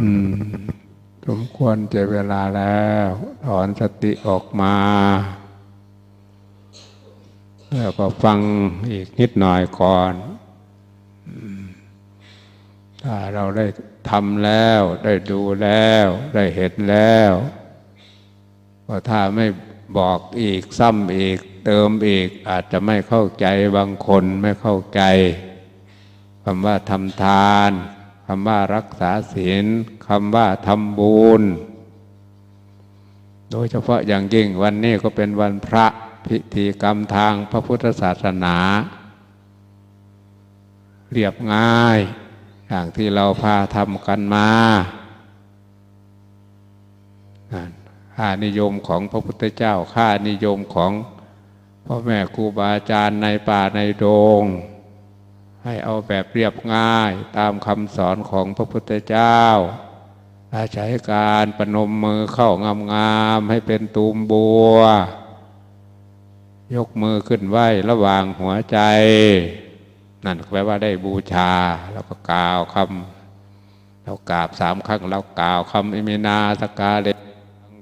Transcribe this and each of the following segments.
อืม สมควรเจเวลาแล้ว ถอนสติออกมา แล้วก็ฟังอีกนิดหน่อยก่อน ถ้าเราได้ทำแล้ว ได้ดูแล้ว ได้เห็นแล้วก็ถ้าไม่บอกอีกซ้ำอีก เติมอีก อาจจะไม่เข้าใจบางคนไม่เข้าใจคำว่าทำทาน คำว่ารักษาศีลคำว่าทำบุญ โดยเฉพาะอย่างยิ่งวันนี้ก็เป็นวันพระพิธีกรรมทางพระพุทธศาสนา เรียบง่าย อย่างที่เราพาทำกันมาค่านิยมของพระพุทธเจ้าค่านิยมของพ่อแม่ครูบาอาจารย์ในป่าในโดง ให้เอาแบบเรียบง่ายตามคำสอนของพระพุทธเจ้า อาศัยการปนมมือเข้างามๆให้เป็นตูมบัว ยกมือขึ้นไหวระหว่างหัวใจ นั่นแปลว่าได้บูชา แล้วก็กล่าวคำเรากราบสามครั้งเรากล่าวคำอิมินาสกาเลต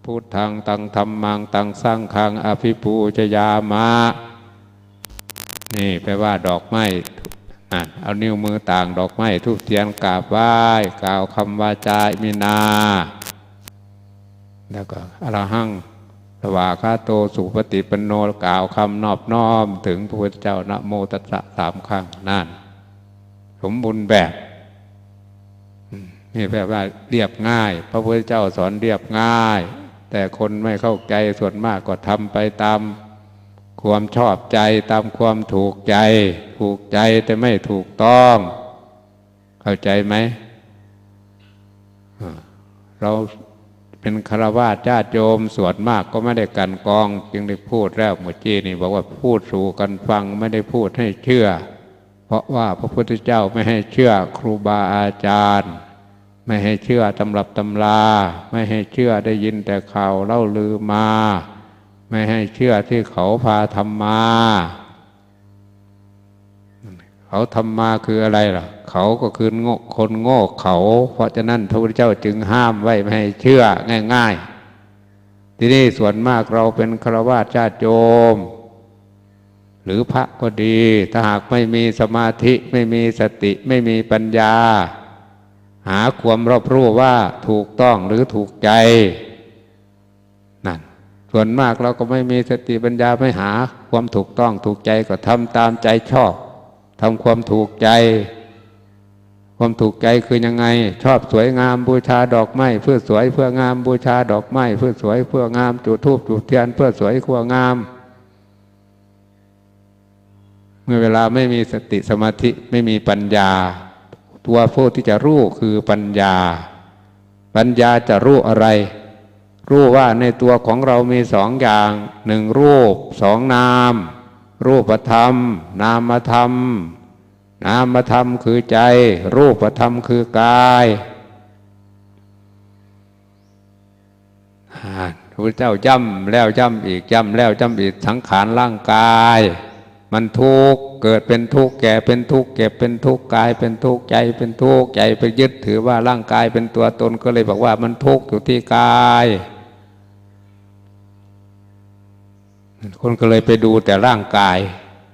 พุทธังตังธรรมังตังสร้างคังอภิปูชยามะ นี่แปลว่าดอกไม้ เอานิ้วมือต่างดอกไม้ทุบเทียนกราบไหว้กล่าวคำวาจาอิมินา แล้วก็อรหังสวาคาโตสุปฏิปันโนกล่าวคำนอบน้อม ถึงพระพุทธเจ้านะโมตัสสะสามครั้งนั่นสมบูรณ์แบบนี่แปลว่าเรียบง่าย พระพุทธเจ้าสอนเรียบง่าย แต่คนไม่เข้าใจส่วนมากก็ทำไปตาม ความชอบใจตามความถูกใจ ถูกใจแต่ไม่ถูกต้อง เข้าใจไหมเราเป็นคารวะญาติโยมสวนมากก็ไม่ได้กันกอง จึงได้พูดแล้วเมื่อกี้นี่ บอกว่าพูดสู่กันฟังไม่ได้พูดให้เชื่อ เพราะว่าพระพุทธเจ้าไม่ให้เชื่อครูบาอาจารย์ ไม่ให้เชื่อตำรับตำรา ไม่ให้เชื่อได้ยินแต่ข่าวเล่าลือมา ไม่ให้เชื่อที่เขาพาทำมา เขาทำมาคืออะไรล่ะ เขาก็คือโง่คนโง่เขา เพราะฉะนั้นพระพุทธเจ้าจึงห้ามไว้ไม่ให้เชื่อง่าย ๆ ที่นี่ส่วนมากเราเป็นฆราวาสญาติโยม หรือพระก็ดี ถ้าหากไม่มีสมาธิไม่มีสติไม่มีปัญญา หาความรอบรู้ว่าถูกต้องหรือถูกใจ ส่วนมากเราก็ไม่มีสติปัญญาไม่หา ความถูกต้องถูกใจก็ทำตามใจชอบทำความถูกใจ ความถูกใจคือยังไง ชอบสวยงามบูชาดอกไม้เพื่อสวยเพื่องามบูชาดอกไม้เพื่อสวยเพื่องามจุดธูปจุดเทียนเพื่อสวยเพื่องาม เมื่อเวลาไม่มีสติสมาธิไม่มีปัญญา ตัวผู้ที่จะรู้คือปัญญา ปัญญาจะรู้อะไร รู้ว่าในตัวของเรามีสองอย่างหนึ่งรูปสองนาม รูปธรรม นามธรรม นามธรรมคือใจ รูปธรรมคือกายพระพุทธเจ้าย่ำแล้วย่ำอีกย่ำแล้วย่ำอีกสังขารร่างกาย มันทุกข์เกิดเป็นทุกข์แก่เป็นทุกข์เก็บเป็นทุกข์กายเป็นทุกข์ใจเป็นทุกข์ใจไปยึดถือว่าร่างกายเป็นตัวตนก็เลยบอกว่ามันทุกข์อยู่ที่กาย คนก็เลยไปดูแต่ร่างกาย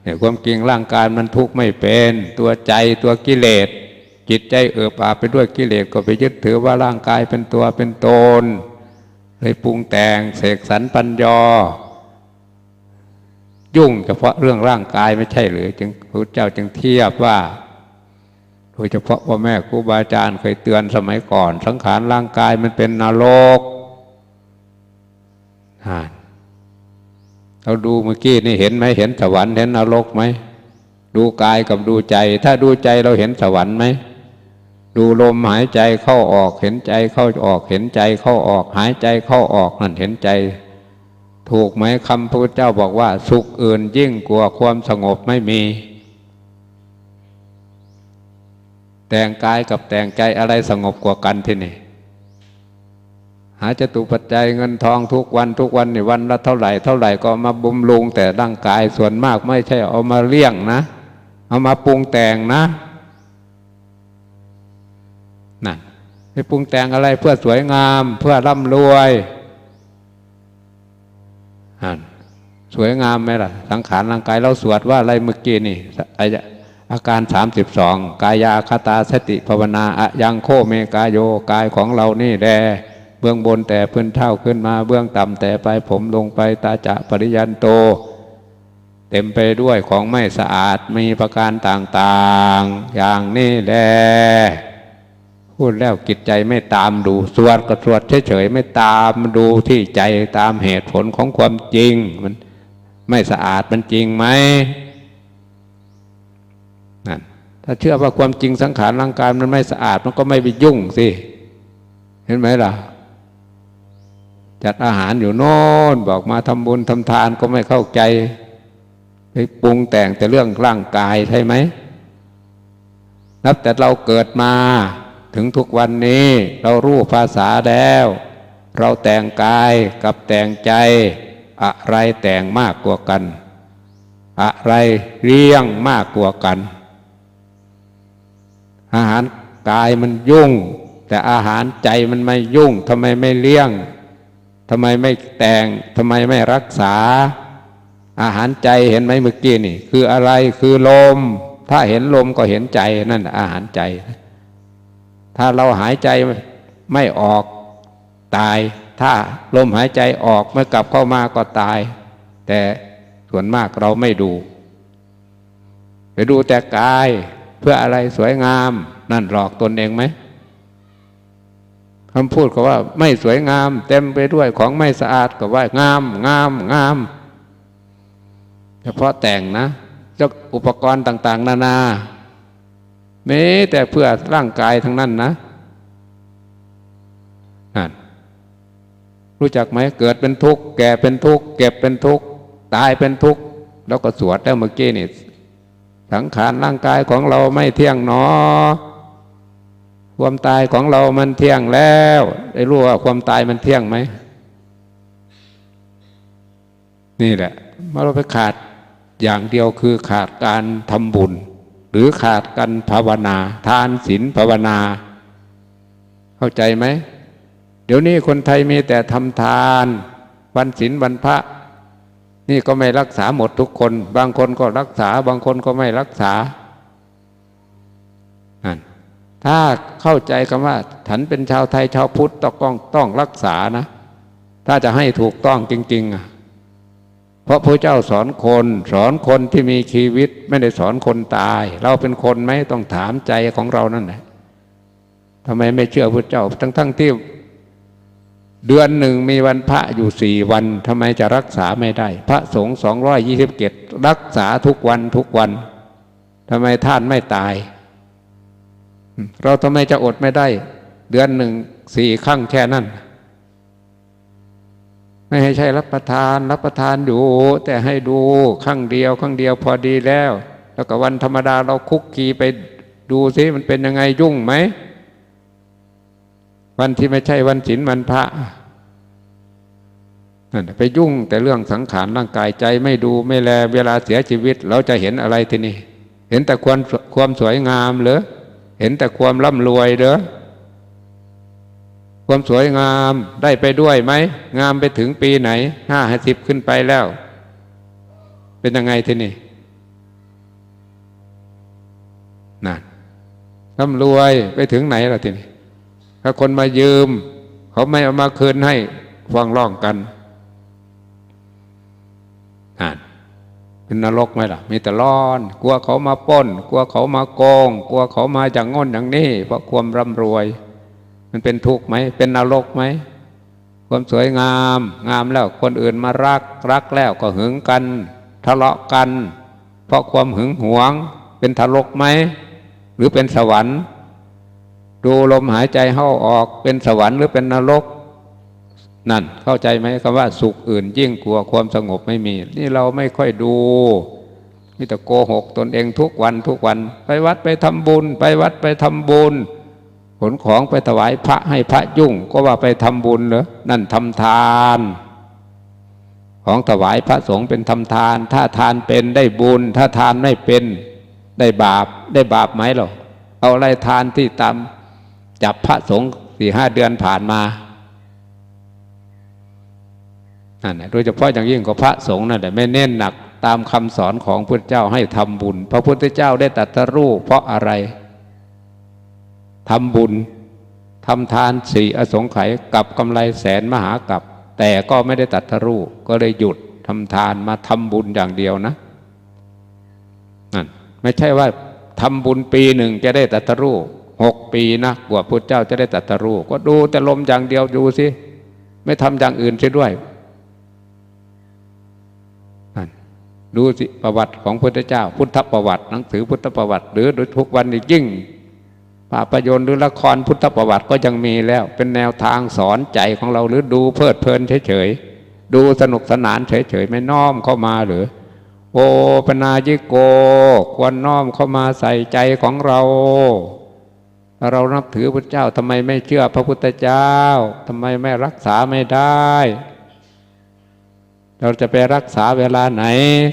เนี่ยความจริงร่างกายมันทุกข์ไม่เป็น ตัวใจตัวกิเลส จิตใจเอือบอาไปด้วยกิเลสก็ไปยึดถือว่าร่างกายเป็นตัวเป็นตนเลยปรุงแต่งเสกสรรปัญญายุ่งเฉพาะเรื่องร่างกายไม่ใช่หรือจึงพระเจ้าจึงเทียบว่า โดยเฉพาะพ่อแม่ครูบาอาจารย์เคยเตือนสมัยก่อน สังขารร่างกายมันเป็นนรกอ่าน เราดูเมื่อกี้นี่เห็นไหมเห็นสวรรค์เห็นนรกไหมดูกายกับดูใจ ถ้าดูใจเราเห็นสวรรค์ไหมดูลมหายใจเข้าออก เห็นใจเข้าออก เห็นใจเข้าออก หายใจเข้าออกนั่นเห็นใจ ถูกไหมคำพระพุทธเจ้าบอกว่า สุขอื่นยิ่งกว่าความสงบไม่มี แต่งกายกับแต่งใจอะไรสงบกว่ากันที่นี่ หาจตุปัจจัยเงินทองทุกวันทุกวันนี่วันละเท่าไหร่เท่าไหร่ก็มาบุมลุงแต่ร่างกายส่วนมากไม่ใช่เอามาเลี้ยงนะ เอามาปรุงแต่งนะนั่นไปปรุงแต่งอะไรเพื่อสวยงามเพื่อร่ำรวยสวยงามไหมล่ะ สังขารร่างกายเราสวดว่าอะไรเมื่อกี้นี่ไอ้อาการสามสิบสองกายาคตาสติภาวนาอะยังโคเมกายโยกายของเรานี่แด เบื้องบนแต่พื้นเท่าขึ้นมา เบื้องต่ำแต่ปลายผมลงไปตาจะปริยันโต เต็มไปด้วยของไม่สะอาดมีประการต่างๆ อย่างนี้แหละพูดแล้วกิจใจไม่ตามดูสวดก็สวดเฉยๆไม่ตามดูที่ใจตามเหตุผลของความจริง มันไม่สะอาดมันจริงไหมนั่นถ้าเชื่อว่าความจริงสังขารร่างกายมันไม่สะอาดมันก็ไม่ไปยุ่งสิ เห็นไหมล่ะ จัดอาหารอยู่โน่นบอกมาทำบุญทำทานก็ไม่เข้าใจ ไปปรุงแต่งแต่เรื่องร่างกายใช่ไหม นับแต่เราเกิดมาถึงทุกวันนี้เรารู้ภาษาแล้ว เราแต่งกายกับแต่งใจ อะไรแต่งมากกว่ากัน อะไรเลี้ยงมากกว่ากัน อาหารกายมันยุ่ง แต่อาหารใจมันไม่ยุ่งทำไมไม่เลี้ยง ทำไมไม่แต่งทำไมไม่รักษา อาหารใจเห็นไหมเมื่อกี้นี่ คืออะไรคือลม ถ้าเห็นลมก็เห็นใจนั่นอาหารใจ ถ้าเราหายใจไม่ออกตาย ถ้าลมหายใจออกเมื่อกลับเข้ามาก็ตาย แต่ส่วนมากเราไม่ดู ไปดูแต่กายเพื่ออะไรสวยงาม นั่นหลอกตนเองไหม คำพูดก็ว่าไม่สวยงาม เต็มไปด้วยของไม่สะอาดก็ว่างาม งามงาม เฉพาะแต่งนะเจ้าอุปกรณ์ต่าง ๆ นานาแม้แต่เพื่อร่างกายทั้งนั้นนะนั่นรู้จักไหมเกิดเป็นทุกข์แก่เป็นทุกข์เก็บเป็นทุกข์ตายเป็นทุกข์แล้วก็สวดแล้วเมื่อกี้นี่สังขารร่างกายของเราไม่เที่ยงหนอ ความตายของเรามันเที่ยงแล้ว ได้รู้ว่าความตายมันเที่ยงไหม นี่แหละเมื่อเราไปขาดอย่างเดียวคือขาดการทำบุญ หรือขาดการภาวนา ทานศีลภาวนา เข้าใจไหม เดี๋ยวนี้คนไทยมีแต่ทำทาน วันศีลวันพระ นี่ก็ไม่รักษาหมดทุกคน บางคนก็รักษา บางคนก็ไม่รักษานั่น ถ้าเข้าใจคำว่าฉันเป็นชาวไทยชาวพุทธต้องต้องรักษานะ ถ้าจะให้ถูกต้องจริงๆอะเพราะพระเจ้าสอนคน สอนคนที่มีชีวิตไม่ได้สอนคนตาย เราเป็นคนไหมต้องถามใจของเรานั่นแหละทำไมไม่เชื่อพระเจ้า ทั้งๆทที่เดือนหนึ่งมีวันพระอยู่สี่วันทำไมจะรักษาไม่ได้ พระสงฆ์สองร้อยยี่สิบเกตรักษาทุกวันทุกวันทำไมท่านไม่ตาย เราทำไมจะอดไม่ได้ เดือนหนึ่งสี่ครั้งแค่นั้น ไม่ให้ใช่รับประทานรับประทานอยู่ แต่ให้ดูครั้งเดียวครั้งเดียวพอดีแล้ว แล้วก็วันธรรมดาเราคุกคีไปดูซิมันเป็นยังไงยุ่งไหม วันที่ไม่ใช่วันศีลวันพระนั่นไปยุ่งแต่เรื่องสังขารร่างกายใจไม่ดูไม่แลเวลาเสียชีวิต เราจะเห็นอะไรทีนี่เห็นแต่ความความสวยงามเหรอ เห็นแต่ความร่ำรวยเหรอความสวยงามได้ไปด้วยไหม งามไปถึงปีไหนห้าสิบขึ้นไปแล้ว เป็นยังไงทีนี่นั่นร่ำรวยไปถึงไหนล่ะทีนี้ถ้าคนมายืม เขาไม่เอามาคืนให้ฟังร้องกันนั่น เป็นนรกไหมล่ะ มีแต่ร้อน กลัวเขามาป้น กลัวเขามาโกง กลัวเขามาอย่างง้นอย่างนี้ เพราะความร่ำรวย มันเป็นทุกข์ไหม เป็นนรกไหม ความสวยงาม งามแล้วคนอื่นมารัก รักแล้วก็หึงกัน ทะเลาะกัน เพราะความหึงหวง เป็นทรกไหม หรือเป็นสวรรค์ ดูลมหายใจเข้าออก เป็นสวรรค์หรือเป็นนรก นั่นเข้าใจไหมคำว่าสุขอื่น ยิ่งกลัวความสงบไม่มี นี่เราไม่ค่อยดูมีแต่โกหกตนเองทุกวันทุกวัน ไปวัดไปทำบุญ ไปวัดไปทำบุญขนของไปถวายพระให้พระยุ่ง ก็ว่าไปทำบุญเหรอนั่นทำทาน ของถวายพระสงฆ์เป็นทำทาน ถ้าทานเป็นได้บุญ ถ้าทานไม่เป็นได้บาปได้บาปไหมหรอเอาอะไรทานที่ตามจับพระสงฆ์สี่ห้าเดือนผ่านมา นั่นนะโดยเฉพาะอย่างยิ่งก็พระสงฆ์นั่นแหละไม่เน้นหนักตามคำสอนของพระเจ้าให้ทำบุญ พระพุทธเจ้าได้ตรัสรู้เพราะอะไรทำบุญทำทานสี่อสงไขยกับกำไรแสนมหากับ แต่ก็ไม่ได้ตรัสรู้ก็เลยหยุดทำทานมาทำบุญอย่างเดียวนะนั่นไม่ใช่ว่าทำบุญปีหนึ่งจะได้ตรัสรู้หกปีนะกว่าพุทธเจ้าจะได้ตรัสรู้ก็ดูแต่ลมอย่างเดียวดูสิไม่ทำอย่างอื่นเสียด้วย ดูสิประวัติของพุทธเจ้า พุทธประวัติ หนังสือพุทธประวัติ หรือโดยทุกวันนี้ยิ่งภาพยนตร์หรือละครพุทธประวัติก็ยังมีแล้ว เป็นแนวทางสอนใจของเราหรือดูเพลิดเพลินเฉยๆดูสนุกสนานเฉยๆไม่น้อมเข้ามาหรือ โอปนายิโก ควรน้อมเข้ามาใส่ใจของเราถ้าเรานับถือพระเจ้าทำไมไม่เชื่อพระพุทธเจ้าทำไมไม่รักษาไม่ได้ เราจะไปรักษาเวลาไหน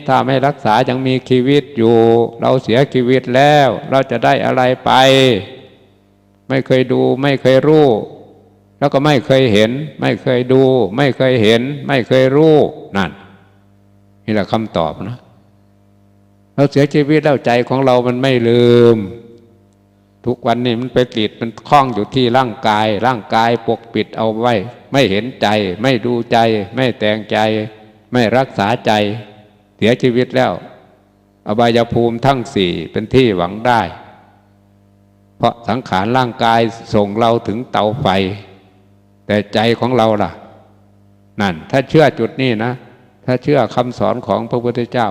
ถ้าไม่รักษายังมีชีวิตอยู่ เราเสียชีวิตแล้ว เราจะได้อะไรไป ไม่เคยดู ไม่เคยรู้ แล้วก็ไม่เคยเห็น ไม่เคยดู ไม่เคยเห็น ไม่เคยรู้นั่นนี่แหละคำตอบนะเราเสียชีวิตแล้วใจของเรามันไม่ลืม ทุกวันนี้มันไปติดมันคล้องอยู่ที่ร่างกาย ร่างกายปกปิดเอาไว้ ไม่เห็นใจ ไม่ดูใจ ไม่แต่งใจ ไม่รักษาใจ เสียชีวิตแล้ว อบายภูมิทั้งสี่เป็นที่หวังได้ เพราะสังขารร่างกายส่งเราถึงเตาไฟ แต่ใจของเราล่ะ นั่น ถ้าเชื่อจุดนี้นะ ถ้าเชื่อคำสอนของพระพุทธเจ้า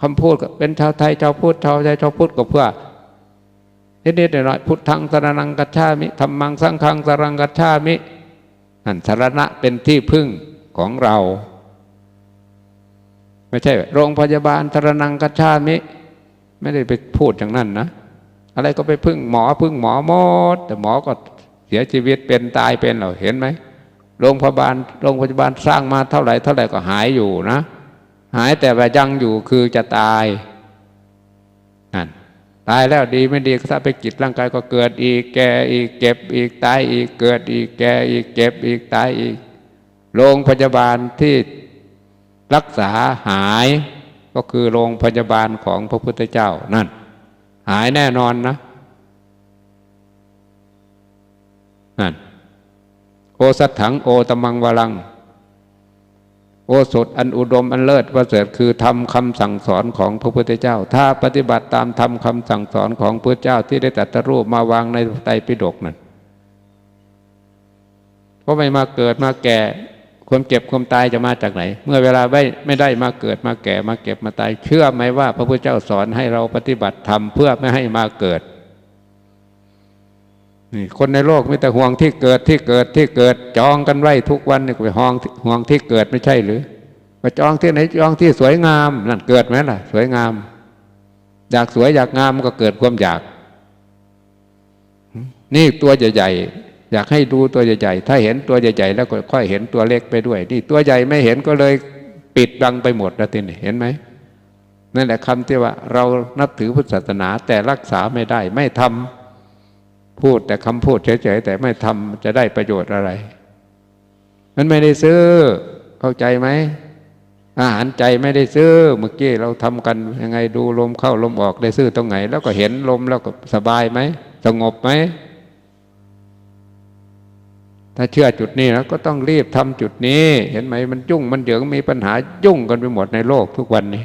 คำพูดเป็นชาวไทยชาวพุทธชาวไทยชาวพุทธก็เพื่อนิดๆหน่อยๆพุทธังสรนังกัจฉามิธรรมังสังฆังสรังกัจฉามินั่นสารณะเป็นที่พึ่งของเรา ไม่ใช่ โรงพยาบาลสรนังกัจฉามิ ไม่ได้ไปพูดอย่างนั้นนะ อะไรก็ไปพึ่งหมอพึ่งหมอหมด แต่หมอก็เสียชีวิตเป็นตายเป็นเราเห็นไหมโรงพยาบาลโรงพยาบาลสร้างมาเท่าไหร่เท่าไหร่ก็หายอยู่นะ หายแต่ว่ายังอยู่คือจะตายนั่นตายแล้วดีไม่ดีถ้าไปกิจร่างกายก็เกิดอีกแก่อีกเก็บอีกตายอีกเกิดอีกแก่อีกเก็บอีกตายอีก โรงพยาบาลที่ รักษาหายก็คือโรงพยาบาลของพระพุทธเจ้านั่น หายแน่นอนนะนั่นโอสัตถังโอตมังวลัง โอสถอันอุดมอันเลิศประเสริฐคือทำคำสั่งสอนของพระพุทธเจ้า ถ้าปฏิบัติตามทำคำสั่งสอนของพระเจ้าที่ได้ตรัสรู้มาวางในไตรปิฎกนั่นเพราะไม่มาเกิดมาแก่ ความเจ็บความตายจะมาจากไหน เมื่อเวลาไม่ไม่ได้มาเกิดมาแก่มาเก็บมาตาย เชื่อไหมว่า พระพุทธเจ้าสอนให้เราปฏิบัติธรรมเพื่อไม่ให้มาเกิดนี่คนในโลกมีแต่ห่วงที่เกิดที่เกิดที่เกิดจองกันไว้ทุกวันนี่ไปห่วงห่วงที่เกิดไม่ใช่หรือไปจองที่ไหนจองที่สวยงามนั่นเกิดไหมล่ะ สวยงาม อยากสวยอยากงามก็เกิดความอยาก นี่ตัวใหญ่ๆ อยากให้ดูตัวใหญ่ๆ ถ้าเห็นตัวใหญ่ๆแล้วก็ค่อยเห็นตัวเล็กไปด้วยนี่ตัวใหญ่ไม่เห็นก็เลยปิดบังไปหมดแล้วทีนี้เห็นไหมนั่นแหละคำที่ว่าเรานับถือพุทธศาสนาแต่รักษาไม่ได้ไม่ทำพูดแต่คำพูดเฉยๆแต่ไม่ทำจะได้ประโยชน์อะไร มันไม่ได้ซื้อเข้าใจไหมอาหารใจไม่ได้ซื้อเมื่อกี้เราทำกันยังไงดูลมเข้าลมออกได้ซื้อตรงไหน แล้วก็เห็นลมแล้วก็สบายไหมสงบไหม ถ้าเชื่อจุดนี้แล้วก็ต้องรีบทำจุดนี้ เห็นไหมมันยุ่งมันเหยิงมีปัญหายุ่งกันไปหมดในโลกทุกวันนี้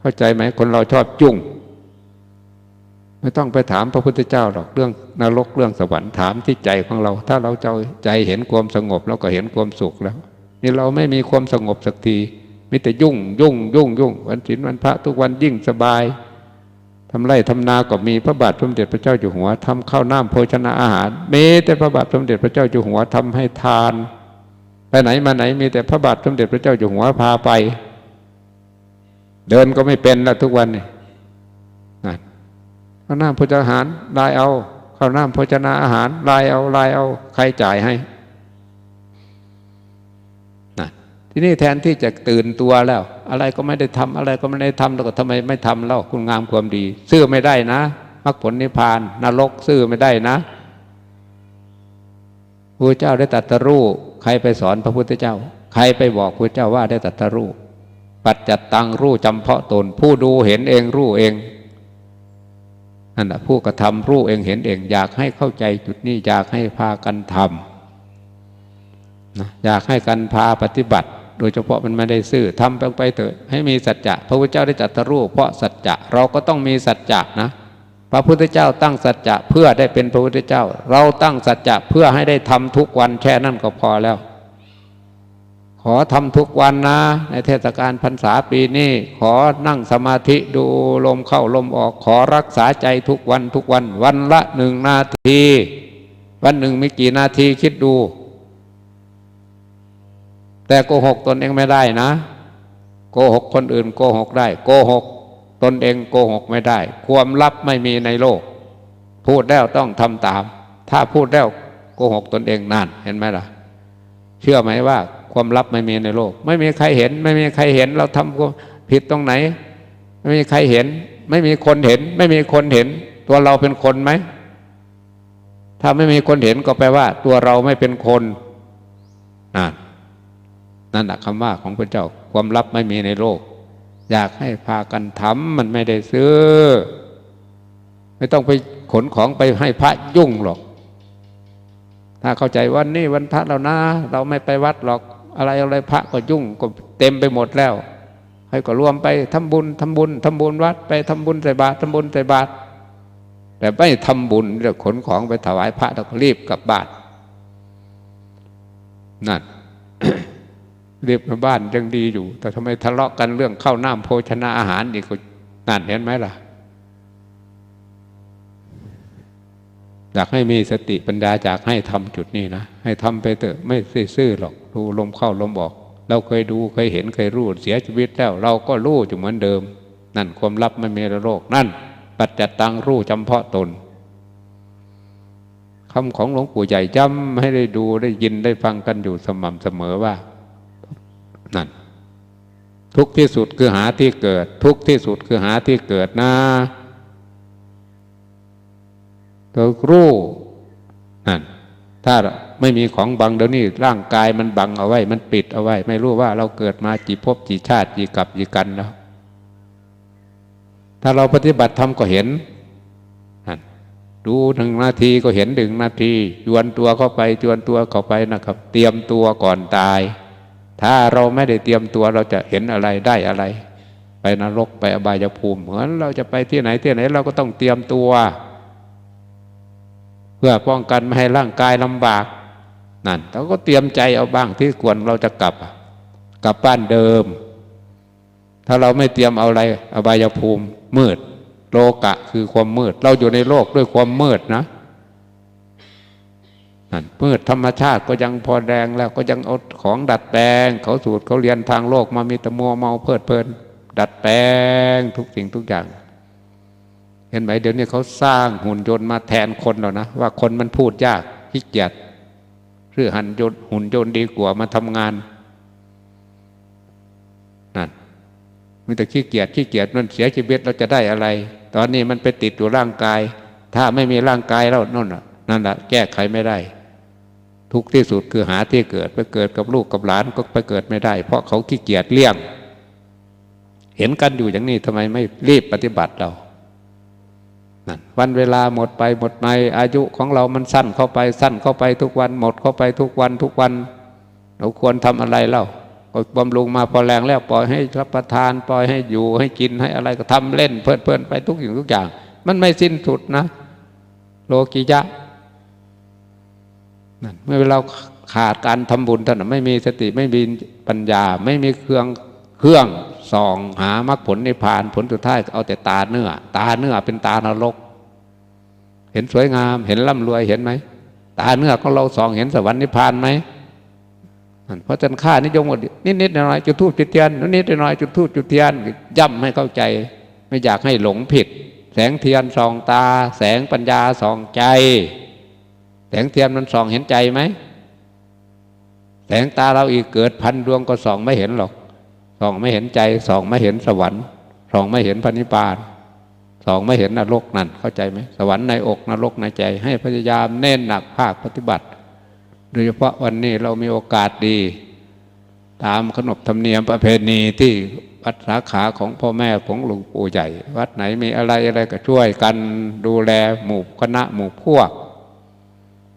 เข้าใจไหมคนเราชอบยุ่ง ไม่ต้องไปถามพระพุทธเจ้าหรอกเรื่องนรกเรื่องสวรรค์ถามที่ใจของเรา ถ้าเราใจเห็นความสงบเราก็เห็นความสุขแล้ว นี่เราไม่มีความสงบสักทีมีแต่ยุ่ง ยุ่ง ยุ่ง ยุ่ง วันศีลวันพระทุกวันยิ่งสบาย ทำไร่ทำนาก็มีพระบาทสมเด็จพระเจ้าอยู่หัวทำข้าวน้ำโภชนาอาหารมีแต่พระบาทสมเด็จพระเจ้าอยู่หัวทำให้ทาน ไปไหนมาไหนมีแต่พระบาทสมเด็จพระเจ้าอยู่หัวพาไป เดินก็ไม่เป็นแล้วทุกวันนี่ข้าวน้ำโภชนาอาหารลายเอาข้าวน้ำโภชนาอาหารลายเอาลายเอา ใครจ่ายให้ ทีนี้แทนที่จะตื่นตัวแล้ว อะไรก็ไม่ได้ทำอะไรก็ไม่ได้ทำแล้วก็ทำไมไม่ทำเล่าคุณงามความดี ซื้อไม่ได้นะมรรคผลนิพพานนรกซื้อไม่ได้นะพระเจ้าได้ตรัสรู้ใครไปสอนพระพุทธเจ้า ใครไปบอกพระเจ้าว่าได้ตรัสรู้ปัจจัตตังรู้จำเพาะตน ผู้ดูเห็นเองรู้เองนั่นแหะผู้กระทำรู้เองเห็นเอง อยากให้เข้าใจจุดนี้อยากให้พากันทำนะอยากให้กันพาปฏิบัติ โดยเฉพาะมันไม่ได้ซื่อทำไปไปเถอะให้มีสัจจะพระพุทธเจ้าได้ตรัสรู้เพราะสัจจะเราก็ต้องมีสัจจะนะพระพุทธเจ้าตั้งสัจจะเพื่อได้เป็นพระพุทธเจ้า เราตั้งสัจจะเพื่อให้ได้ทำทุกวันแค่นั้นก็พอแล้ว ขอทำทุกวันนะ ในเทศกาลพรรษาปีนี้ขอนั่งสมาธิดูลมเข้าลมออกขอรักษาใจทุกวันทุกวันวันละหนึ่งนาที วันหนึ่งมีกี่นาทีคิดดู แต่โกหกตนเองไม่ได้นะ โกหกคนอื่นโกหกได้ โกหกตนเองโกหกไม่ได้ ความลับไม่มีในโลก พูดแล้วต้องทำตาม ถ้าพูดแล้วโกหกตนเองนั่นเห็นไหมล่ะ เชื่อไหมว่า ความลับไม่มีในโลก ไม่มีใครเห็น ไม่มีใครเห็น เราทำผิดตรงไหน ไม่มีใครเห็น ไม่มีคนเห็น ไม่มีคนเห็น ตัวเราเป็นคนไหมถ้าไม่มีคนเห็นก็แปลว่า ตัวเราไม่เป็นคนนั่น นั่นแหละคำว่าของพระเจ้าความลับไม่มีในโลก อยากให้พากันทำมันไม่ได้ซื้อ ไม่ต้องไปขนของไปให้พระยุ่งหรอก ถ้าเข้าใจวันนี้วันพระเรานะ เราไม่ไปวัดหรอกอะไรอะไรพระก็ยุ่งก็เต็มไปหมดแล้วให้ก็รวมไปทำบุญทำบุญทำบุญวัดไปทำบุญใส่บาตรทำบุญใส่บาตรแต่ไม่ทำบุญเดี๋ยวขนของไปถวายพระเราก็รีบกลับบ้านนั่น เรียบมาบ้านยังดีอยู่ แต่ทำไมทะเลาะกันเรื่องข้าวน้ำโภชนาอาหารอีกก็นั่นเห็นไหมล่ะ อยากให้มีสติปัญญาจากให้ทำจุดนี้นะ ให้ทำไปเถอะไม่ซื่อหรอก ดูลมเข้าลมออก เราเคยดูเคยเห็นเคยรู้เสียชีวิตแล้ว เราก็รู้อยู่เหมือนเดิม นั่นความลับไม่มีโลกนั่น ปัจจตังรู้จำเพาะตนคำของหลวงปู่ใหญ่จำให้ได้ดูได้ยินได้ฟังกันอยู่สม่ำเสมอว่า นั่นทุกที่สุดคือหาที่เกิด ทุกที่สุดคือหาที่เกิดนะตัวรู้นั่นถ้าไม่มีของบังเดี๋ยวนี้ร่างกายมันบังเอาไว้ มันปิดเอาไว้ ไม่รู้ว่าเราเกิดมากี่ภพกี่ชาติกี่กับกี่กันแล้ว ถ้าเราปฏิบัติธรรมก็เห็นนั่นดูหนึ่งนาทีก็เห็นหนึ่งนาทีจวนตัวเข้าไปจวนตัวเข้าไปนะครับ เตรียมตัวก่อนตาย ถ้าเราไม่ได้เตรียมตัวเราจะเห็นอะไรได้อะไร ไปนรกไปอบายภูมิ เหมือนเราจะไปที่ไหนที่ไหนเราก็ต้องเตรียมตัว เพื่อป้องกันไม่ให้ร่างกายลำบากนั่นเราก็เตรียมใจเอาบ้างที่ควรเราจะกลับกลับบ้านเดิม ถ้าเราไม่เตรียมเอาอะไร อบายภูมิมืด โลกะคือความมืด เราอยู่ในโลกด้วยความมืดนะ นั่นมืดธรรมชาติก็ยังพอแดงแล้วก็ยังเอาของดัดแปลง เขาสูตรเขาเรียนทางโลกมามีต่มัวเมาเพลิดเพลิน ดัดแปลงทุกสิ่งทุกอย่าง เห็นไหมเดี๋ยวนี้เขาสร้างหุ่นยนต์มาแทนคนแล้วนะว่าคนมันพูดยากขี้เกียจหรือหันยนต์หุ่นยนต์ดีกว่ามาทำงานนั่นมีแต่ขี้เกียจขี้เกียจมันเสียชีวิตเราจะได้อะไร ตอนนี้มันไปติดอยู่ร่างกาย ถ้าไม่มีร่างกายแล้วนั่นนั่นแหละแก้ไขไม่ได้ ทุกที่สุดคือหาที่เกิดไปเกิดกับลูกกับหลานก็ไปเกิดไม่ได้ เพราะเขาขี้เกียจเลี่ยง เห็นกันอยู่อย่างนี้ทำไมไม่รีบปฏิบัติเรานั่นวันเวลาหมดไปหมดไปอายุของเรามันสั้นเข้าไปสั้นเข้าไปทุกวันหมดเข้าไปทุกวันทุกวัน เราควรทำอะไรเล่าก็บำรุงมาพอแรงแล้วปล่อยให้รับประทานปล่อยให้อยู่ให้กินให้อะไรก็ทำเล่นเพลินเพลินไปทุกอย่างทุกอย่าง มันไม่สิ้นสุดนะ โลกิยะ นั่นเมื่อเราขาดการทำบุญท่านไม่มีสติไม่มีปัญญา ไม่มีเครื่องเครื่องส่องหามรรคผลในพานผลสุดท้ายเอาแต่ตาเนื้อ ตาเนื้อเป็นตานรก เห็นสวยงาม เห็นร่ำรวยเห็นไหมตาเนื้อของเราส่องเห็นสวรรค์นิพพานไหมเพราะจันค่านิยมนิดนิดหน่อยจุดทูบจุดเทียนนิดนิดหน่อยจุดทูบจุดเทียนย่ำให้เข้าใจ ไม่อยากให้หลงผิด แสงเทียนส่องตา แสงปัญญาส่องใจ แสงเทียนมันส่องเห็นใจไหมแสงตาเราอีกเกิดพันดวงก็ส่องไม่เห็นหรอกส่องไม่เห็นใจส่องไม่เห็นสวรรค์ส่องไม่เห็นพระนิพพานส่องไม่เห็นนรกนั่นเข้าใจไหมสวรรค์ในอกนรกในใจ ให้พยายามเน้นหนักภาคปฏิบัติ โดยเฉพาะวันนี้เรามีโอกาสดี ตามขนบธรรมเนียมประเพณีที่วัดสาขาของพ่อแม่ของหลวงปู่ใหญ่ วัดไหนมีอะไรอะไรก็ช่วยกันดูแลหมู่คณะหมู่พวก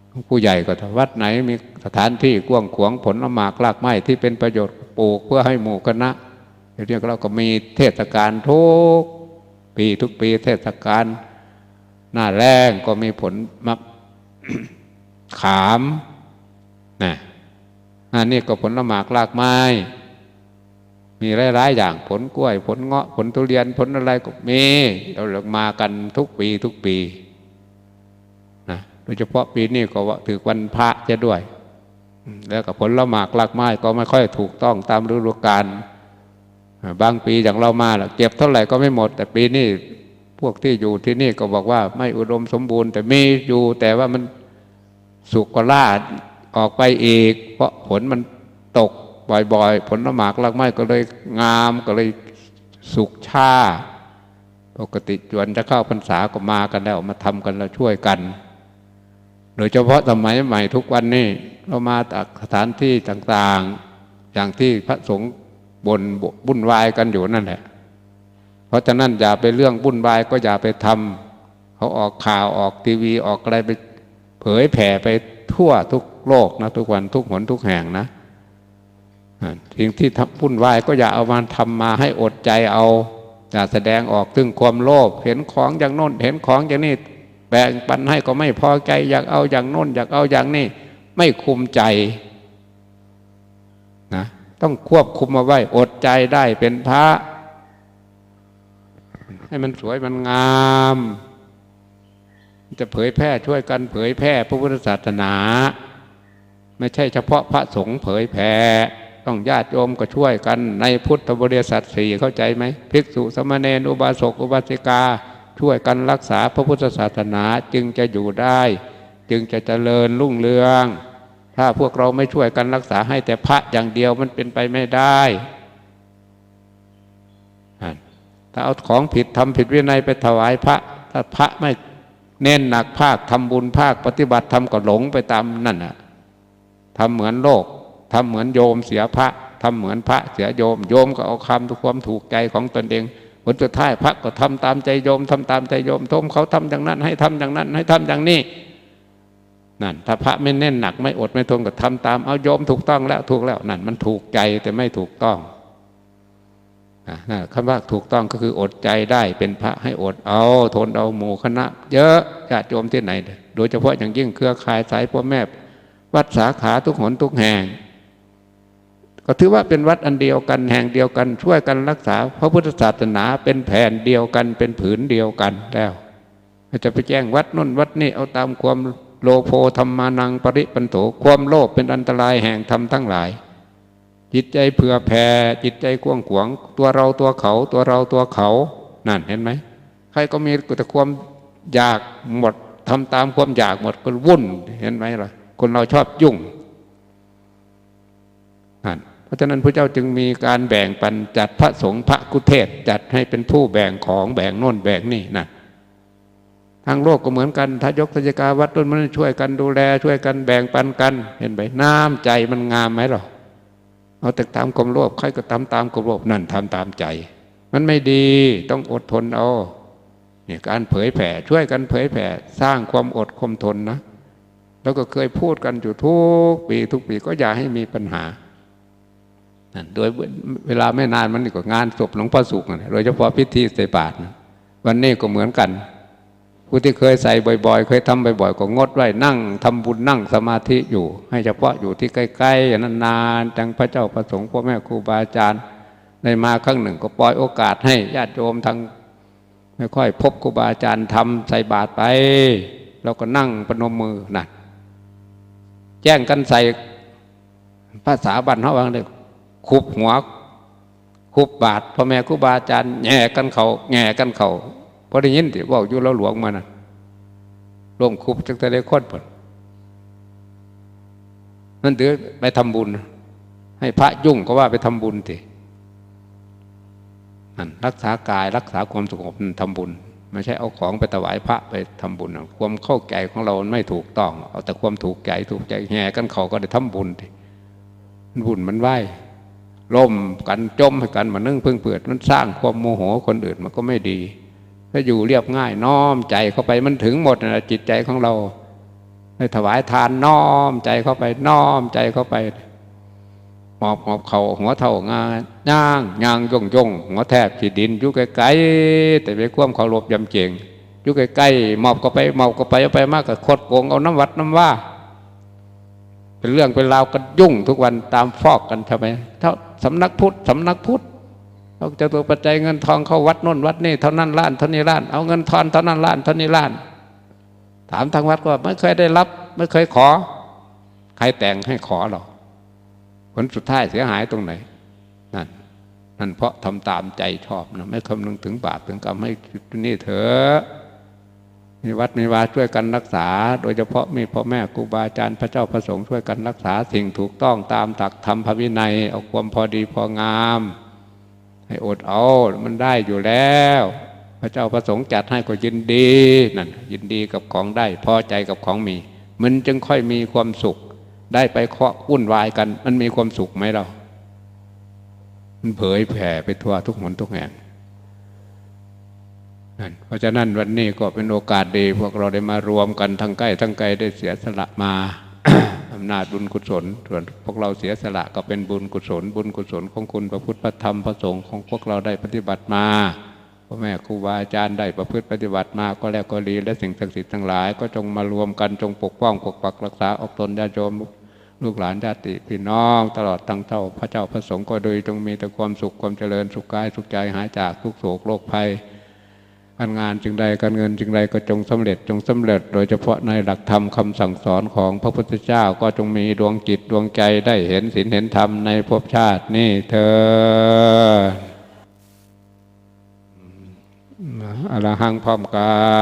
หลวงปู่ใหญ่ก็ถ้าวัดไหนมีสถานที่กว้างขวางผลละหมากลากไม้ที่เป็นประโยชน์ปลูกเพื่อให้หมู่คณะเดี๋ยวนี้เราก็มีเทศกาลทุกปีทุกปีเทศกาลหน้าแรงก็มีผลมะขามนะอันนี้ก็ผลละหมากลากไม้ มีหลายๆอย่างผลกล้วย ผลเงาะผลทุเรียนผลอะไรก็มีเราเลือกมากันทุกปีทุกปี ยเฉพาะปีนี้ก็ว่าถือวันพระจะด้วย แล้วก็ผลละหมากลากไม้ก็ไม่ค่อยถูกต้องตามฤดูกาลบางปีอย่างเรามาเก็บเท่าไหร่ก็ไม่หมด แต่ปีนี้พวกที่อยู่ที่นี่ก็บอกว่า ไม่อุดมสมบูรณ์ แต่มีอยู่แต่ว่ามันสุกก็ล่าออกไปอีก เพราะผลมันตกบ่อยๆ ผลละหมากลากไม้ก็เลยงามก็เลยสุกช้าปกติจวนจะเข้าพรรษาก็มากันแล้วมาทำกันแล้วช่วยกัน โดยเฉพาะสมัยใหม่ทุกวันนี้เรามาจากสถานที่ต่างๆ อย่างที่พระสงฆ์บนบุ่นวายกันอยู่นั่นแหละ เพราะฉะนั้นอย่าไปเรื่องบุ่นวายก็อย่าไปทำเขาออกข่าวออกทีวีออกอะไรไปเผยแผ่ไปทั่วทุกโลกนะทุกวันทุกหนทุกแห่งนะสิ่งที่ทำวุ่นวายก็อย่าเอามาทำมาให้อดใจเอาอย่าแสดงออกถึงความโลภเห็นของอย่างโน้นเห็นของอย่างนี้ แบ่งปันให้ก็ไม่พอใจอยากเอาอย่างโน้นอยากเอาอย่างนี้ไม่คุมใจนะต้องควบคุมมาไว้ อดใจได้เป็นพระ ให้มันสวยมันงาม จะเผยแพร่ช่วยกันเผยแพร่พระพุทธศาสนา ไม่ใช่เฉพาะพระสงฆ์เผยแผ่ต้องญาติโยมก็ช่วยกันในพุทธบริษัทสี่เข้าใจไหมภิกษุสมณเณรอุบาสกอุบาสิกา ช่วยกันรักษาพระพุทธศาสนาจึงจะอยู่ได้ จึงจะเจริญรุ่งเรือง ถ้าพวกเราไม่ช่วยกันรักษาให้แต่พระอย่างเดียวมันเป็นไปไม่ได้อะถ้าเอาของผิดทำผิดวินัยไปถวายพระ ถ้าพระไม่เน้นหนักภาคทำบุญภาคปฏิบัติทำก็หลงไปตามนั่นน่ะทำเหมือนโลกทำเหมือนโยมเสียพระทำเหมือนพระเสียโยม โยมก็เอาคำทุกความถูกใจของตนเอง ผลสุดท้ายพระก็ทำตามใจโยมทำตามใจโยมทมเขาทำอย่างนั้น ให้ทำอย่างนั้น ให้ทำอย่างนี้นั่นถ้าพระไม่เน้นหนักไม่อดไม่ทนก็ทำตามเอาโยมถูกต้องแล้วถูกแล้วนั่นมันถูกใจแต่ไม่ถูกต้องอะนั่นคำว่าถูกต้องก็คืออดใจได้เป็นพระให้อดเอาทนเอาหมู่คณะ เยอะญาติโยมที่ไหน โดยเฉพาะอย่างยิ่งเครือข่ายสายพ่อแม่ วัดสาขาทุกหนทุกแห่ง ก็ถือว่าเป็นวัดอันเดียวกันแห่งเดียวกันช่วยกันรักษา พระพุทธศาสนาเป็นแผ่นเดียวกันเป็นผืนเดียวกันแล้วจะไปแจ้งวัดนุ่นวัดนี่เอาตามความโลโภธรรมานังปริปันโถความโลภเป็นอันตรายแห่งธรรมทั้งหลาย จิตใจเผื่อแผ่จิตใจกว้างขวางตัวเราตัวเขาตัวเราตัวเขานั่นเห็นไหมใครก็มีแต่ความอยากหมดทำตามความอยากหมดก็วุ่นเห็นไหมล่ะคนเราชอบยุ่ง เพราะฉะนั้นพระเจ้าจึงมีการแบ่งปันจัดพระสงฆ์พระกุเทศจัดให้เป็นผู้แบ่งของแบ่งโน่นแบ่งนี่นั่นทางโลกก็เหมือนกันถ้ายกสัจกาวัดต้นมันช่วยกันดูแล ช่วยกันแบ่งปันกัน เห็นไหมน้ำใจมันงามไหมหรอเอาแต่ตามความโลภใครก็ทำตามความโลภนั่นทำตามใจ มันไม่ดีต้องอดทนเอาเนี่ยการเผยแผ่ช่วยกันเผยแผ่สร้างความอดความทนนะ แล้วก็เคยพูดกันอยู่ทุกปีทุกปีก็อย่าให้มีปัญหา โดยเวลาไม่นานมันก็งานศพหลวงพ่อสุขนะโดยเฉพาะพิธีใส่บาตรวันนี้ก็เหมือนกัน ผู้ที่เคยใส่บ่อยๆ เคยทำบ่อยๆ ก็งดไว้นั่งทำบุญนั่งสมาธิอยู่ ให้เฉพาะอยู่ที่ใกล้ๆนานๆจังพระเจ้าประสงค์พ่อแม่ครูบาอาจารย์ได้มาครั้งหนึ่งก็ปล่อยโอกาสให้ญาติโยมทางไม่ค่อยพบครูบาอาจารย์ทำใส่บาตรไปเราก็นั่งประนมมือนั่นแจ้งกันใส่ภาษาบันเขาว่าเลย คุบหัวคุบบาทพ่อแม่ครูบาอาจารย์แง่กันเขาแง่กันเขาพอได้ยินที่บอกอยู่แล้วหลวงมานะร่วมคุบจังแต่ได้คนผลนั่นถือไปทำบุญ ให้พระยุ่งก็ว่าไปทำบุญสินั่นรักษากายรักษาความสงบนั่นทำบุญไม่ใช่เอาของไปถวายพระไปทำบุญนะความเข้าใจของเราไม่ถูกต้อง เอาแต่ความถูกใจถูกใจแห่กันเขาก็ได้ทำบุญดิบุญมันไหว ล่มกันจมให้กันมานึ่งพึ่งเปิดมันสร้างความโมโหคนอื่นมันก็ไม่ดี ถ้าอยู่เรียบง่ายน้อมใจเข้าไปมันถึงหมดนะจิตใจของเราให้ถวายทานน้อมใจเข้าไปน้อมใจเข้าไปหมอบหอบเขาหัวเท่างาย่างย่างย่งย่งหัวแทบขีดินยู่ไกลๆแต่ไปคว่ำเขาหลบยำเจงยู่ใกล้ๆหมอบก็ไปหมอบก็ไปเอาไปมากกับคดโกงเอาน้ำวัดน้ำว่า เป็นเรื่องเป็นราวกันยุ่งทุกวันตามฟอกกันทำไมเท่า สำนักพุทธสำนักพุทธเอาจะตัวปัจจัยเงินทองเข้าวัดน่นวัดนี่เท่านั้นล้านเท่านี้ล้านเอาเงินทอนเท่านั้นล้านเท่านี้ล้าน ถามทางวัดก็ไม่เคยได้รับ ไม่เคยขอ ใครแต่งให้ขอหรอกผลสุดท้ายเสียหายตรงไหนนั่นนั่นเพราะทำตามใจชอบนะไม่คำนึงถึงบาปถึงกรรมให้นี่เถอะ มีวัดมีวาช่วยกันรักษา โดยเฉพาะมีพ่อแม่ครูบาอาจารย์พระเจ้าพระสงฆ์ช่วยกันรักษาสิ่งถูกต้องตามตักธรรมพระวินัย เอาความพอดีพองาม ให้อดเอามันได้อยู่แล้ว พระเจ้าพระสงฆ์จัดให้ก็ยินดีนั่นยินดีกับของได้พอใจกับของมี มันจึงค่อยมีความสุข ได้ไปเคาะวุ่นวายกัน มันมีความสุขไหมเรา มันเผยแผ่ไปทั่วทุกหนทุกแห่ง เพราะฉะนั้นวันนี้ก็เป็นโอกาสดี พวกเราได้มารวมกันทั้งใกล้ทั้งไกลได้เสียสละมาอำนาจบุญกุศล ส่วนพวกเราเสียสละก็เป็นบุญกุศล บุญกุศลของคุณพระพุทธพระธรรมพระสงฆ์ของพวกเราได้ปฏิบัติมาพ่อแม่ครูบาอาจารย์ได้ประพฤติปฏิบัติมาก็แล้วก็ดีและสิ่งศักดิ์สิทธิ์ทั้งหลาย ก็จงมารวมกันจงปกป้องปกปักรักษาออกตนญาติโยมลูกหลานญาติพี่น้อง ตลอดทั้งเท่าพระเจ้าพระสงฆ์ก็โดยจงมีแต่ความสุขความเจริญสุขกายสุขใจหายจากทุกโศกโรคภัย การงานจึงใดการเงินจึงใดก็จงสำเร็จจงสำเร็จ โดยเฉพาะในหลักธรรมคำสั่งสอนของพระพุทธเจ้าก็จงมีดวงจิตดวงใจได้เห็นศีลเห็นธรรมในภพชาตินี่เธอญอรหังพร้อมกัน